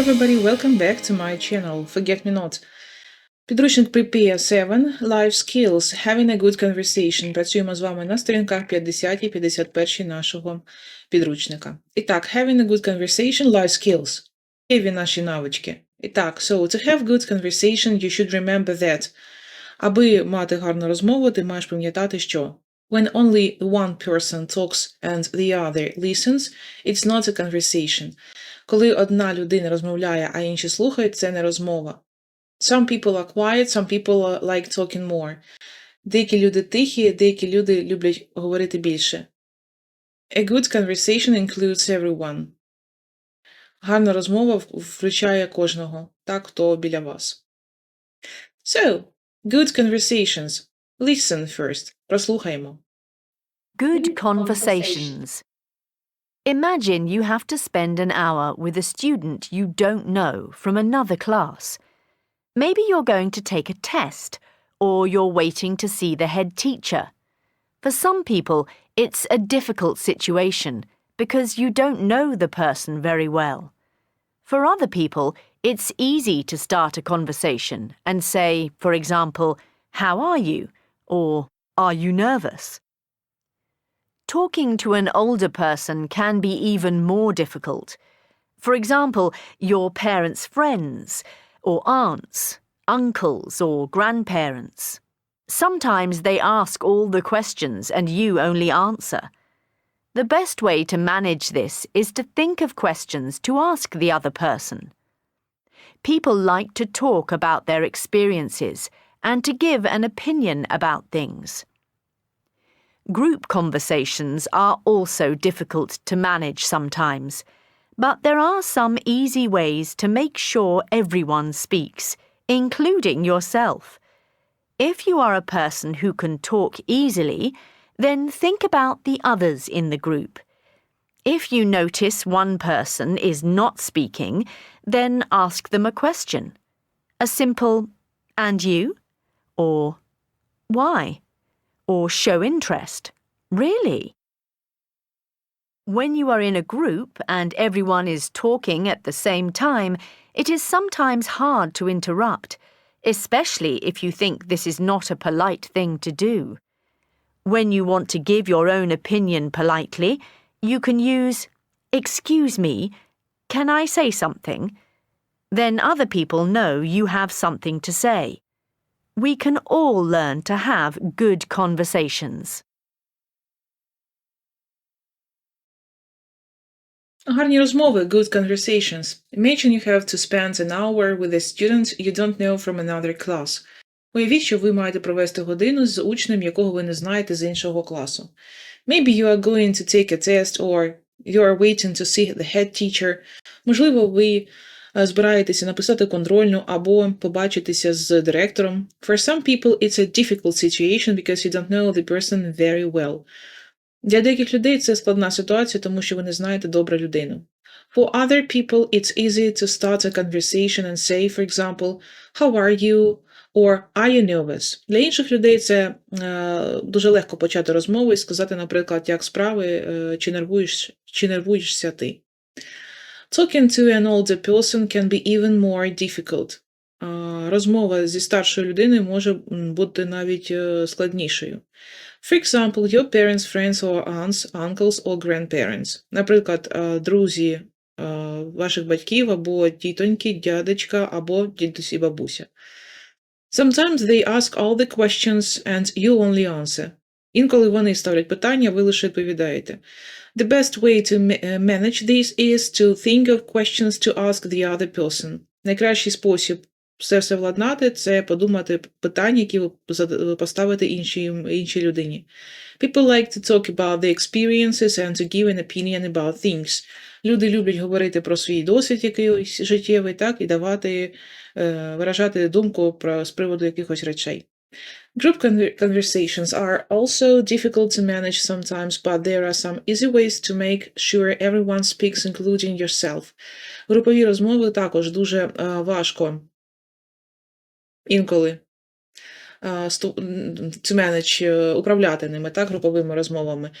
everybody, welcome back to my channel Forget Me Not. Підручник Prepare 7 Life Skills Having a Good Conversation. Працюємо з вами на сторінках 50 і 51 нашого підручника. І так, Having a Good Conversation Life Skills. Є наші навички. І так, so to have good conversation, you should remember that. Аби мати гарну розмову, ти маєш пам'ятати, що When only one person talks and the other listens, it's not a conversation. Коли одна людина розмовляє, а інші слухають, це не розмова. Some people are quiet, some people like talking more. Деякі люди тихі, деякі люди люблять говорити більше. A good conversation includes everyone. Гарна розмова включає кожного, так, хто біля вас. So, good conversations. Listen first. Прослухаємо. Good conversations. Imagine you have to spend an hour with a student you don't know from another class. Maybe you're going to take a test, or you're waiting to see the head teacher. For some people, it's a difficult situation because you don't know the person very well. For other people, it's easy to start a conversation and say, for example, How are you? or Are you nervous? Talking to an older person can be even more difficult. For example, your parents' friends, or aunts, uncles, or grandparents. Sometimes they ask all the questions and you only answer. The best way to manage this is to think of questions to ask the other person. People like to talk about their experiences and to give an opinion about things. Group conversations are also difficult to manage sometimes, but there are some easy ways to make sure everyone speaks, including yourself. If you are a person who can talk easily, then think about the others in the group. If you notice one person is not speaking, then ask them a question. A simple, and you? Or, why? Or show interest. Really? When you are in a group and everyone is talking at the same time, it is sometimes hard to interrupt, especially if you think this is not a polite thing to do. When you want to give your own opinion politely, you can use, Excuse me, can I say something? Then other people know you have something to say We can all learn to have good conversations. Гарні розмови, good conversations. Imagine you have to spend an hour with a student you don't know from another class. Уявіть, що ви маєте провести годину з учнем, якого ви не знаєте з іншого класу. Maybe you are going to take a test or you are waiting to see the head teacher. Можливо, ви збираєтеся написати контрольну або побачитися з директором. For some people, it's a difficult situation because you don't know the person very well. Для деяких людей це складна ситуація, тому що ви не знаєте добре людину. For other people, it's easy to start a conversation and say, for example, how are you? or are you nervous? Для інших людей це е, дуже легко почати розмову і сказати, наприклад, як справи, е, чи, нервуєш, чи нервуєшся ти. Talking to an older person can be even more difficult. Е, розмова зі старшою людиною може бути навіть складнішою. For example, your parents, friends or aunts, uncles or grandparents. Наприклад, друзі ваших батьків або тітоньки, дядечка або дідусь і бабуся. Sometimes they ask all the questions and you only answer. Інколи вони ставлять питання, ви лише відповідаєте. The best way to manage this is to think of questions to ask the other person. Найкращий спосіб все все владнати це подумати питання, які ви поставите іншій, іншій людині. People like to talk about their experiences and to give an opinion about things. Люди люблять говорити про свій досвід якийсь життєвий, так, і давати, е, виражати думку про, з приводу якихось речей. Group conversations are also difficult to manage sometimes, but there are some easy ways to make sure everyone speaks, including yourself. Групові розмови також дуже е, важко інколи to manage, управляти ними, так, груповими розмовами.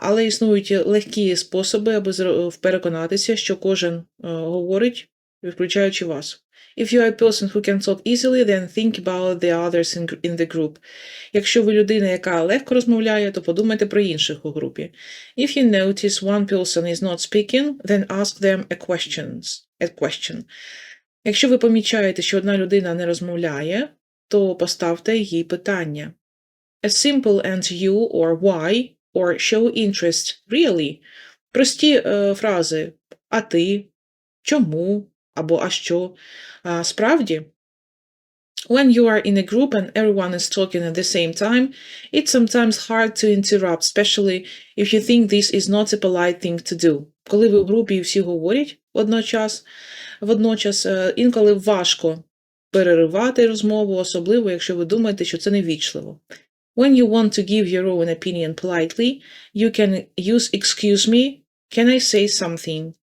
Але існують легкі способи, аби переконатися, що кожен говорить включаючи вас. If you are a person who can talk easily, then think about the others in, the group. Якщо ви людина, яка легко розмовляє, то подумайте про інших у групі. If you notice one person is not speaking, then ask them a, questions, a question. Якщо ви помічаєте, що одна людина не розмовляє, то поставте їй питання. A simple and you or why or show interest really. Прості е, фрази а ти, чому або а що. А, справді, when you are in a group and everyone is talking at the same time, it's sometimes hard to interrupt, especially if you think this is not a polite thing to do. Коли ви в групі і всі говорять водночас, водночас е, інколи важко переривати розмову, особливо якщо ви думаєте, що це невічливо. When you want to give your own opinion politely, you can use excuse me, can I say something?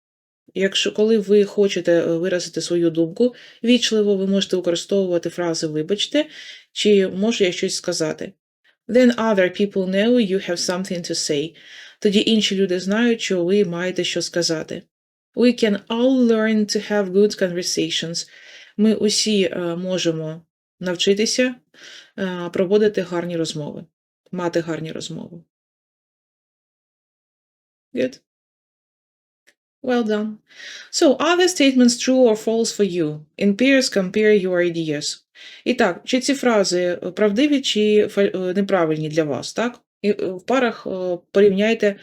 Якщо коли ви хочете е, виразити свою думку вічливо, ви можете використовувати фрази вибачте, чи можу я щось сказати. Then other people know you have something to say. Тоді інші люди знають, що ви маєте що сказати. We can all learn to have good conversations. Ми усі е, можемо навчитися е, проводити гарні розмови, мати гарні розмови. Good. Well done. So, are the statements true or false for you? In pairs, compare your ideas. І так, чи ці фрази е, правдиві чи е, неправильні для вас, так? І е, в парах е, порівняйте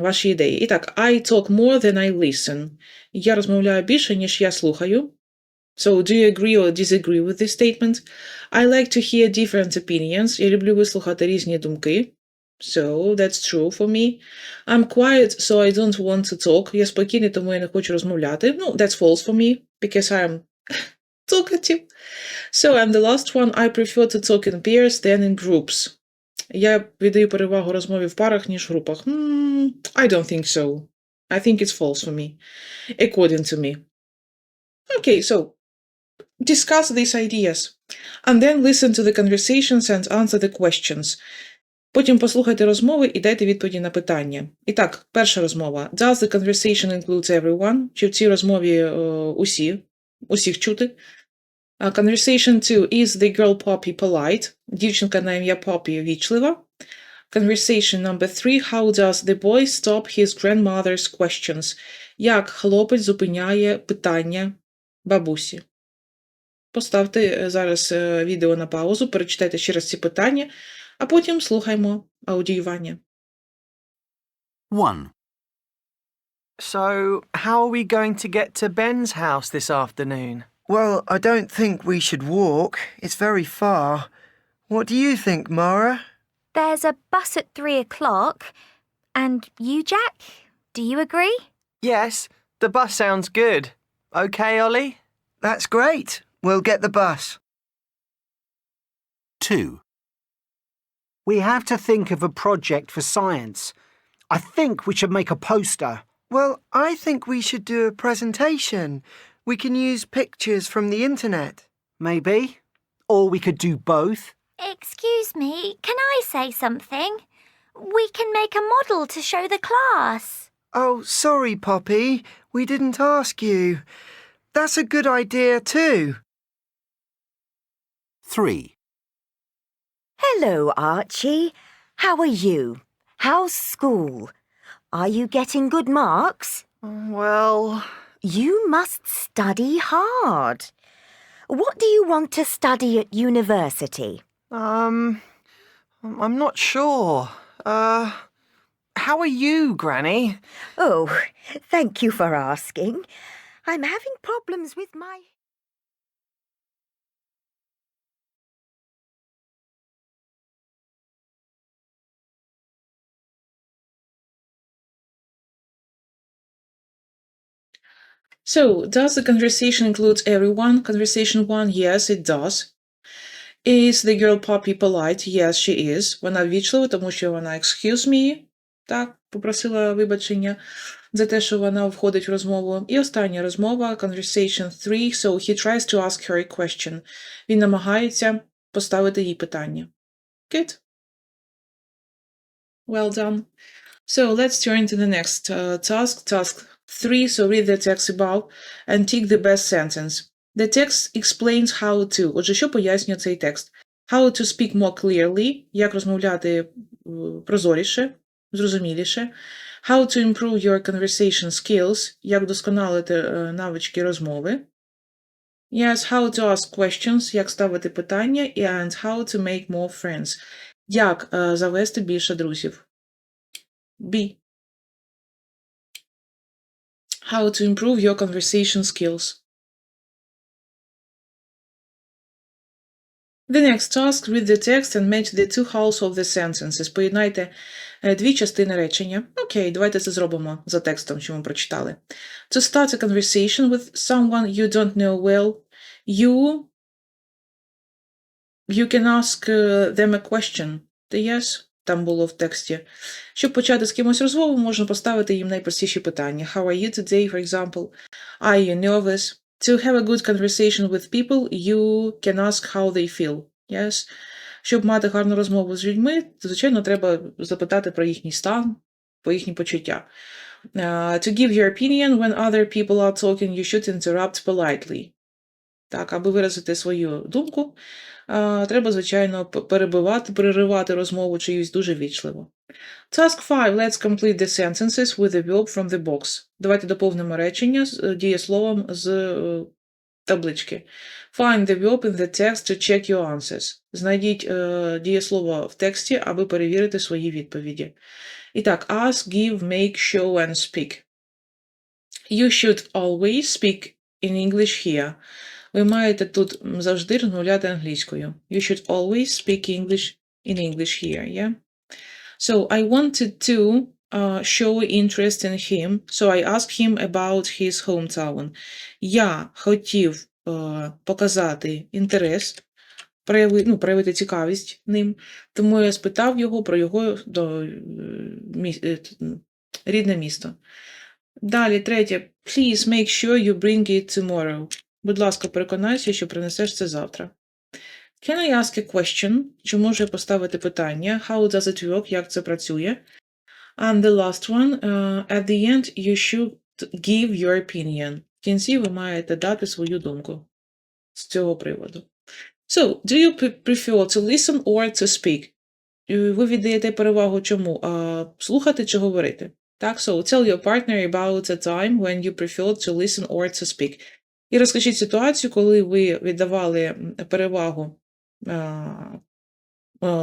ваші ідеї. І так, I talk more than I listen. Я розмовляю більше, ніж я слухаю. So, do you agree or disagree with this statement? I like to hear different opinions. Я люблю вислухати різні думки. So, that's true for me. I'm quiet, so I don't want to talk. Я спокійний, тому я не хочу розмовляти. Ну, that's false for me, because I'm talkative. So, and the last one, I prefer to talk in pairs than in groups. Я віддаю перевагу розмові в парах, ніж в групах. Hmm, I don't think so. I think it's false for me, according to me. Okay, so discuss these ideas. And then listen to the conversations and answer the questions. Потім послухайте розмови і дайте відповіді на питання. І так, перша розмова. Does the conversation include everyone? Чи в цій розмові е, усі, усіх чути? Uh, conversation 2. Is the girl Poppy polite? Дівчинка на ім'я Poppy вічлива. Conversation number 3. How does the boy stop his grandmother's questions? Як хлопець зупиняє питання бабусі? Поставте е, зараз е, відео на паузу, перечитайте ще раз ці питання, а потім слухаймо аудіювання. 1. So, how are we going to get to Ben's house this afternoon? Well, I don't think we should walk. It's very far. What do you think, Mara? There's a bus at three o'clock. And you, Jack? Do you agree? Yes, the bus sounds good. Okay, Ollie? That's great. We'll get the bus. 2. We have to think of a project for science. I think we should make a poster. Well, I think we should do a presentation. We can use pictures from the internet. Maybe. Or we could do both. Excuse me, can I say something? We can make a model to show the class. Oh, sorry, Poppy. We didn't ask you. That's a good idea, too. 3. Hello, Archie. How are you? How's school? Are you getting good marks? Well, You must study hard. What do you want to study at university? um, I'm not sure. Uh, how are you, Granny? Oh, thank you for asking. I'm having problems with my. So, does the conversation include everyone? Conversation 1, yes, it does. Is the girl Poppy polite? Yes, she is. Вона ввічлива, тому що вона excuse me, так, попросила вибачення за те, що вона входить в розмову. І остання розмова, conversation 3, so he tries to ask her a question. Він намагається поставити їй питання. Good. Well done. So let's turn to the next uh, task, task 3, so read the text above and tick the best sentence. The text explains how to. Отже, що пояснює цей текст? How to speak more clearly, як розмовляти е, прозоріше, зрозуміліше. How to improve your conversation skills, як вдосконалити е, навички розмови. Yes, how to ask questions, як ставити питання, and how to make more friends, як е, завести більше друзів. B. How to improve your conversation skills. The next task, read the text and match the two halves of the sentences. Поєднайте е, дві частини речення. Окей, давайте це зробимо за текстом, що ми прочитали. To start a conversation with someone you don't know well, you you can ask uh, them a question. The yes, там було в тексті. Щоб почати з кимось розмову, можна поставити їм найпростіші питання. How are you today, for example? Are you nervous? To have a good conversation with people, you can ask how they feel. Yes. Щоб мати гарну розмову з людьми, звичайно, треба запитати про їхній стан, про їхні почуття. Uh, to give your opinion when other people are talking, you should interrupt politely. Так, аби виразити свою думку, треба, звичайно, перебивати, переривати розмову чиюсь дуже вічливо. Task 5. Let's complete the sentences with a verb from the box. Давайте доповнимо речення з е, дієсловом з е, таблички. Find the verb in the text to check your answers. Знайдіть е, дієслово в тексті, аби перевірити свої відповіді. І так, ask, give, make, show and speak. You should always speak in English here. Ви маєте тут завжди розмовляти англійською. You should always speak English in English here, yeah? So I wanted to uh, show interest in him, so I asked him about his hometown. Я хотів е, показати інтерес, прояви, ну, проявити цікавість ним, тому я спитав його про його до, е, мі, е, рідне місто. Далі, третє. Please make sure you bring it tomorrow. Будь ласка, переконайся, що принесеш це завтра. Can I ask a question? Чи можу я поставити питання? How does it work? Як це працює? And the last one. uh, at the end, you should give your opinion. В кінці ви маєте дати свою думку з цього приводу. So, do you prefer to listen or to speak? Е, Ви віддаєте перевагу чому? А, слухати чи говорити? Так, so tell your partner about a time when you preferred to listen or to speak. І розкажіть ситуацію, коли ви віддавали перевагу а,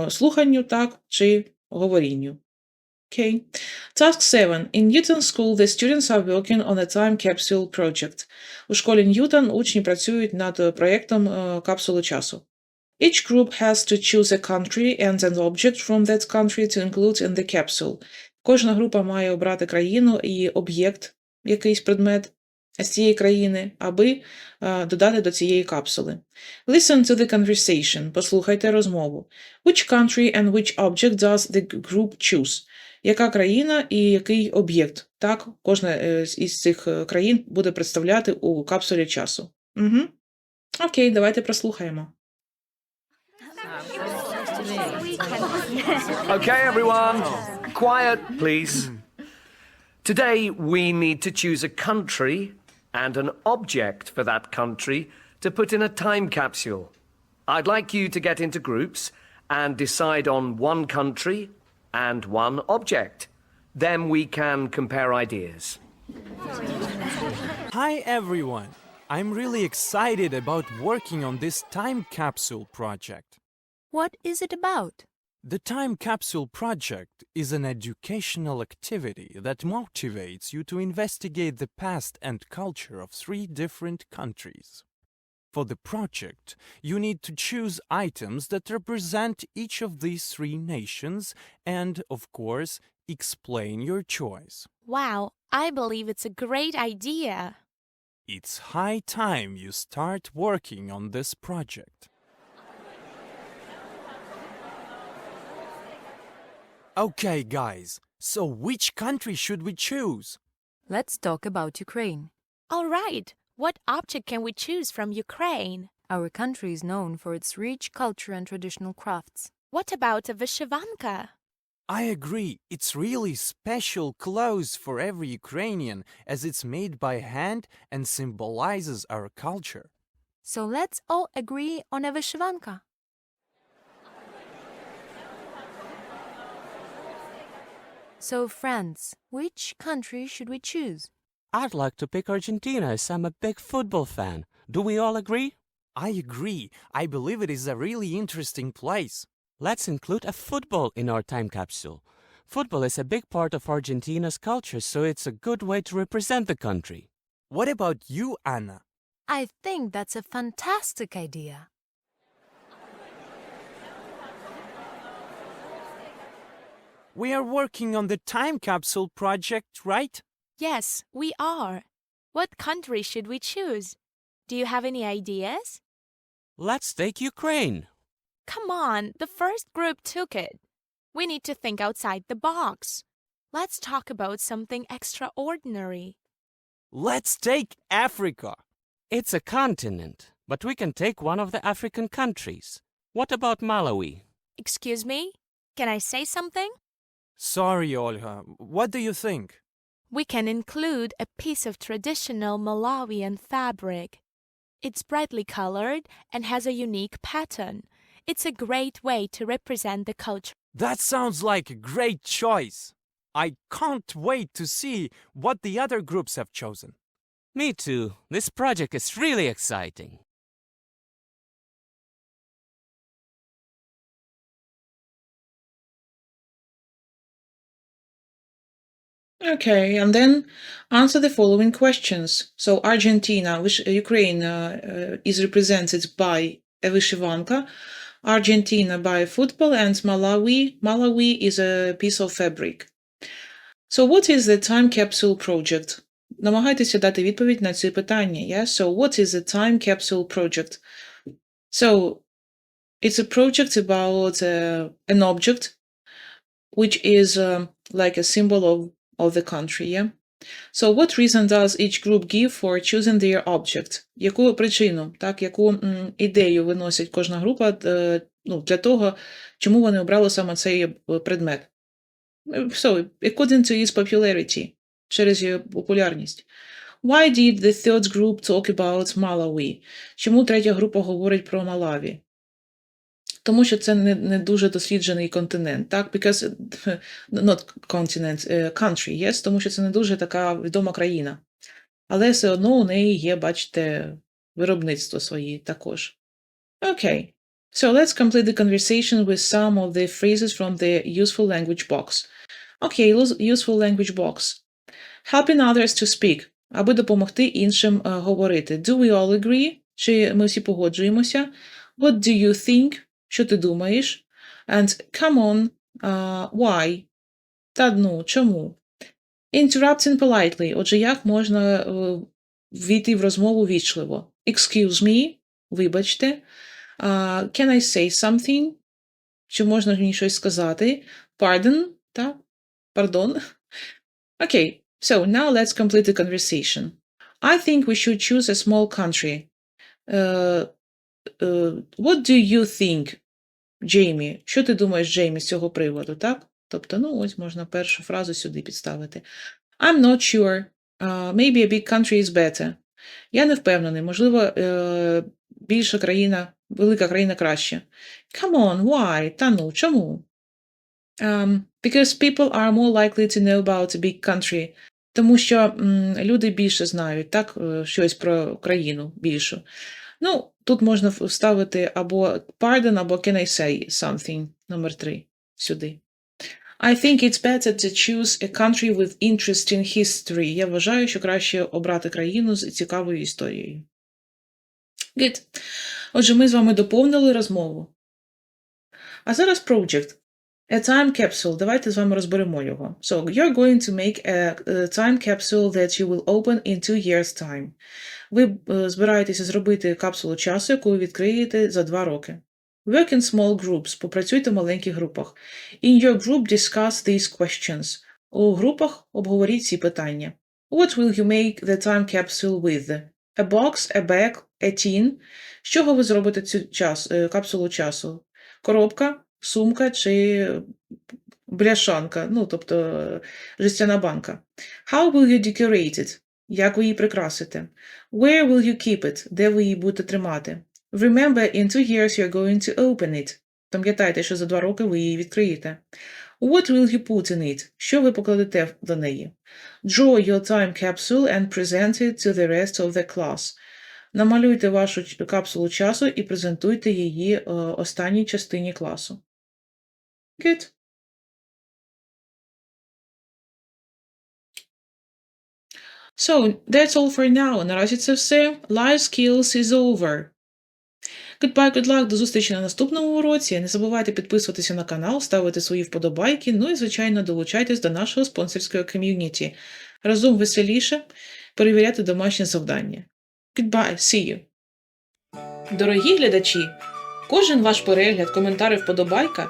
слуханню, так, чи говорінню. Окей. Task 7. In Newton School, the students are working on a time capsule project. У школі Ньютон учні працюють над е, проєктом е, капсули часу. Each group has to choose a country and an object from that country to include in the capsule. Кожна група має обрати країну і об'єкт, якийсь предмет з цієї країни, аби е, додати до цієї капсули. Listen to the conversation. Послухайте розмову. Which country and which object does the group choose? Яка країна і який об'єкт? Так, кожна е, із цих е, країн буде представляти у капсулі часу. Угу. Окей, давайте прослухаємо. Okay, everyone. Quiet, please. Today, we need to choose a country and an object for that country to put in a time capsule. I'd like you to get into groups and decide on one country and one object. Then we can compare ideas. Hi everyone! I'm really excited about working on this time capsule project. What is it about? The Time Capsule Project is an educational activity that motivates you to investigate the past and culture of three different countries. For the project, you need to choose items that represent each of these three nations and, of course, explain your choice. Wow, I believe it's a great idea. It's high time you start working on this project. Okay, guys, so which country should we choose? Let's talk about Ukraine. All right, what object can we choose from Ukraine? Our country is known for its rich culture and traditional crafts. What about a Vishivanka? I agree, it's really special clothes for every Ukrainian as it's made by hand and symbolizes our culture. So let's all agree on a Vishivanka. So, France, which country should we choose? I'd like to pick Argentina as I'm a big football fan. Do we all agree? I agree. I believe it is a really interesting place. Let's include a football in our time capsule. Football is a big part of Argentina's culture, so it's a good way to represent the country. What about you, Anna? I think that's a fantastic idea. We are working on the time capsule project, right? Yes, we are. What country should we choose? Do you have any ideas? Let's take Ukraine. Come on, the first group took it. We need to think outside the box. Let's talk about something extraordinary. Let's take Africa. It's a continent, but we can take one of the African countries. What about Malawi? Excuse me? Can I say something? Sorry, Olga. What do you think? We can include a piece of traditional Malawian fabric. It's brightly colored and has a unique pattern. It's a great way to represent the culture. That sounds like a great choice. I can't wait to see what the other groups have chosen. Me too. This project is really exciting. Okay, and then answer the following questions. So Argentina, which Ukraine uh, uh, is represented by a вишиванка, Argentina by football, and Malawi, Malawi is a piece of fabric. So what is the time capsule project? Намагайтеся дати відповідь на ці питання. Yeah? So what is the time capsule project? So it's a project about uh, an object which is um, like a symbol of, of the country. Yeah? So what reason does each group give for choosing their object? Яку причину, так, яку м, ідею виносить кожна група е, ну, для того, чому вони обрали саме цей е, предмет? Е, So, according to its popularity, через її популярність. Why did the third group talk about Malawi? Чому третя група говорить про Малаві? Тому що це не, не дуже досліджений континент, так? Because, not continent, е, country, yes? Тому що це не дуже така відома країна. Але все одно у неї є, бачите, виробництво свої також. Окей. Okay. So let's complete the conversation with some of the phrases from the useful language box. Окей, Okay, useful language box. Helping others to speak, аби допомогти іншим е, говорити. Do we all agree? Чи ми всі погоджуємося? What do you think? Що ти думаєш? And come on, uh, why? Та ну, чому? Interrupting politely. Отже, як можна е, ввійти в розмову вічливо? Excuse me, вибачте. Uh, can I say something? Чи можна мені щось сказати? Pardon, так? Pardon. Okay, so now let's complete the conversation. I think we should choose a small country. Uh, uh, what do you think, Джеймі? Що ти думаєш, Джеймі, з цього приводу, так? Тобто, ну, ось можна першу фразу сюди підставити. I'm not sure. Uh, maybe a big country is better. Я не впевнений. Можливо, е, більша країна, велика країна краще. Come on, why? Та ну, чому? Um, because people are more likely to know about a big country. Тому що м, люди більше знають, так, е, щось про країну більшу. Ну, тут можна вставити або pardon, або can I say something, номер три, сюди. I think it's better to choose a country with interesting history. Я вважаю, що краще обрати країну з цікавою історією. Good. Отже, ми з вами доповнили розмову. А зараз project. A time capsule. Давайте з вами розберемо його. So, you're going to make a, time capsule that you will open in two years' time. Ви е, збираєтеся зробити капсулу часу, яку ви відкриєте за два роки. Work in small groups. Попрацюйте в маленьких групах. In your group discuss these questions. У групах обговоріть ці питання. What will you make the time capsule with? A box, a bag, a tin. З чого ви зробите цю час, е, капсулу часу? Коробка, сумка чи Бляшанка, ну, тобто е, жестяна банка. How will you decorate it? Як ви її прикрасите? Where will you keep it? Де ви її будете тримати? Remember, in two years you're going to open it. Пам'ятайте, що за два роки ви її відкриєте. What will you put in it? Що ви покладете до неї? Draw your time capsule and present it to the rest of the class. Намалюйте вашу капсулу часу і презентуйте її е, останній частині класу. Good. So, that's all for now. Наразі це все. Life skills is over. Goodbye, good luck, до зустрічі на наступному уроці. Не забувайте підписуватися на канал, ставити свої вподобайки, ну і, звичайно, долучайтесь до нашого спонсорського ком'юніті. Разом веселіше перевіряти домашнє завдання. Goodbye, see you! Дорогі глядачі! Кожен ваш перегляд, коментар і вподобайка